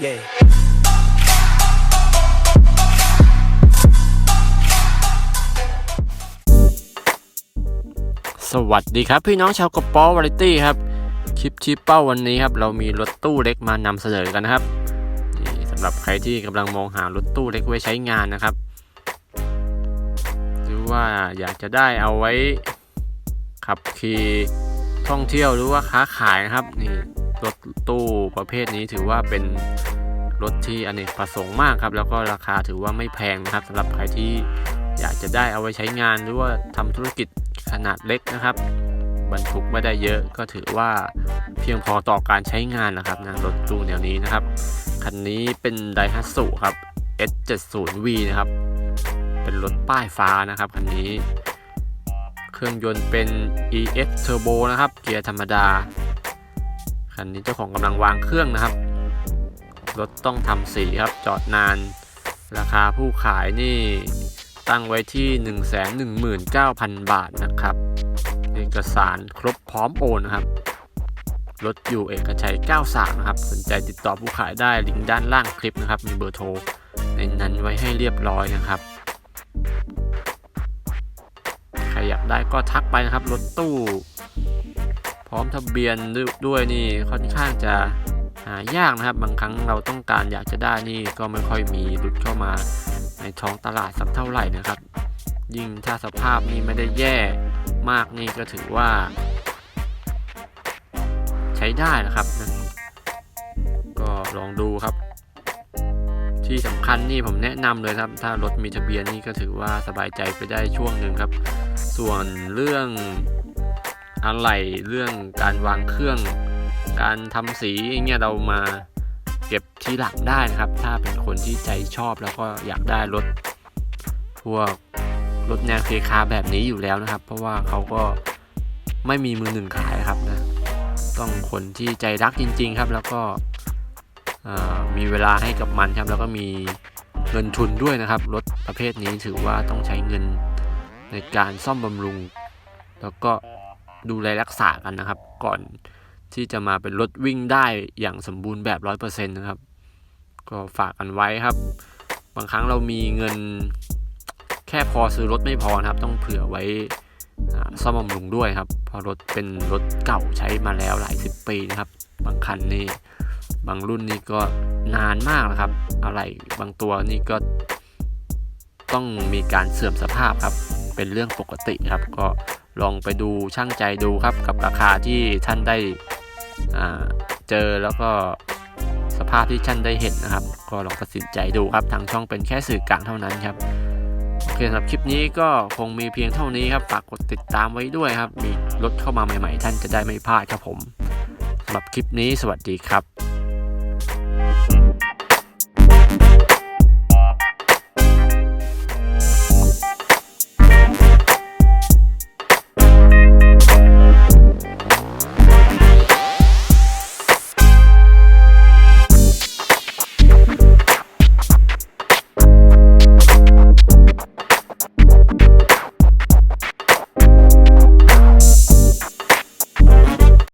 Yeah. สวัสดีครับพี่น้องชาวกระป๋อวาไรตี้ครับ คลิปชี้เป้าวันนี้ครับ เรามีรถตู้เล็กมานำเสนอกันนะครับนี่สำหรับใครที่กำลังมองหารถตู้เล็กไว้ใช้งานนะครับ หรือว่าอยากจะได้เอาไว้ขับขี่ท่องเที่ยวหรือว่าค้าขายนะครับนี่ รถตู้ประเภทนี้ถือว่าเป็นรถที่อเนกประสงค์มากครับ แล้วก็ราคาถือว่าไม่แพงนะครับสำหรับใครที่อยากจะได้เอาไว้ใช้งานหรือว่าทำธุรกิจขนาดเล็กนะครับ บรรทุกไม่ได้เยอะก็ถือว่าเพียงพอต่อการใช้งานนะครับนะรถตู้แนวนี้นะครับ คันนี้เป็นไดฮัตสุครับ S70V นะครับ เป็นรถป้ายฟ้านะครับคันนี้ เครื่องยนต์เป็น EX Turbo นะครับ เกียร์ธรรมดา คันนี้เจ้าของกำลังวางเครื่องนะครับ รถต้องทำสีครับ จอดนาน ราคาผู้ขายนี่ตั้งไว้ที่ 119,000 บาทนะครับ เอกสารครบพร้อมโอนนะครับ รถอยู่เอกชัย 93 นะครับ สนใจติดต่อผู้ขายได้ลิงก์ด้านล่างคลิปนะครับ มีเบอร์โทรในนั้นไว้ให้เรียบร้อยนะครับใครอยากได้ก็ทักไปนะครับ รถตู้ พร้อมทะเบียนด้วยนี่ค่อนข้างจะหายากนะครับ บางครั้งเราต้องการอยากจะได้นี่ก็ไม่ค่อยมีหลุดเข้ามาในท้องตลาดสักเท่าไหร่นะครับ ยิ่งถ้าสภาพนี้ไม่ได้แย่มากนี่ก็ถือว่า ใช้ได้นะครับนะก็ลองดูครับ ที่สำคัญนี่ผมแนะนำเลยครับ ถ้ารถมีทะเบียนนี่ก็ถือว่าสบายใจไปได้ช่วงหนึ่งครับ ส่วนเรื่อง อะไรเรื่องการวางเครื่อง การทำสีอย่างเงี้ยเรามาเก็บทีหลังได้นะครับ ถ้าเป็นคนที่ใจชอบแล้วก็อยากได้รถพวกรถแนวเคคาแบบนี้อยู่แล้วนะครับ เพราะว่าเขาก็ไม่มีมือหนึ่งขายครับนะต้องคนที่ใจรักจริง ๆครับ แล้วก็มีเวลาให้กับมันครับ แล้วก็มีเงินทุนด้วยนะครับรถประเภทนี้ถือว่าต้องใช้เงินในการซ่อมบำรุง แล้วก็ ดูแลรักษากันนะครับ ก่อนที่จะมาเป็นรถวิ่งได้อย่างสมบูรณ์แบบ100%นะครับ ก็ฝากกันไว้ครับ บางครั้งเรามีเงินแค่พอซื้อรถไม่พอนะครับ ต้องเผื่อไว้ซ่อมบำรุงด้วยครับเพราะรถเป็นรถเก่าใช้มาแล้วหลายสิบปีนะครับ บางคันนี่บางรุ่นนี่ก็นานมากนะครับ อะไรบางตัวนี่ก็ต้องมีการเสื่อมสภาพครับ เป็นเรื่องปกติครับ ก็ลองไปดูช่างใจดูครับกับราคาที่ท่านได้เจอแล้วก็สภาพที่ท่านได้เห็นนะครับ ก็ลองตัดสินใจดูครับทางช่องเป็นแค่สื่อกลางเท่านั้นครับโอเคสำหรับคลิปนี้ก็คงมีเพียงเท่านี้ครับฝากกดติดตามไว้ด้วยครับ มีรถเข้ามาใหม่ ๆ ท่านจะได้ไม่พลาดครับผมสำหรับคลิปนี้สวัสดีครับ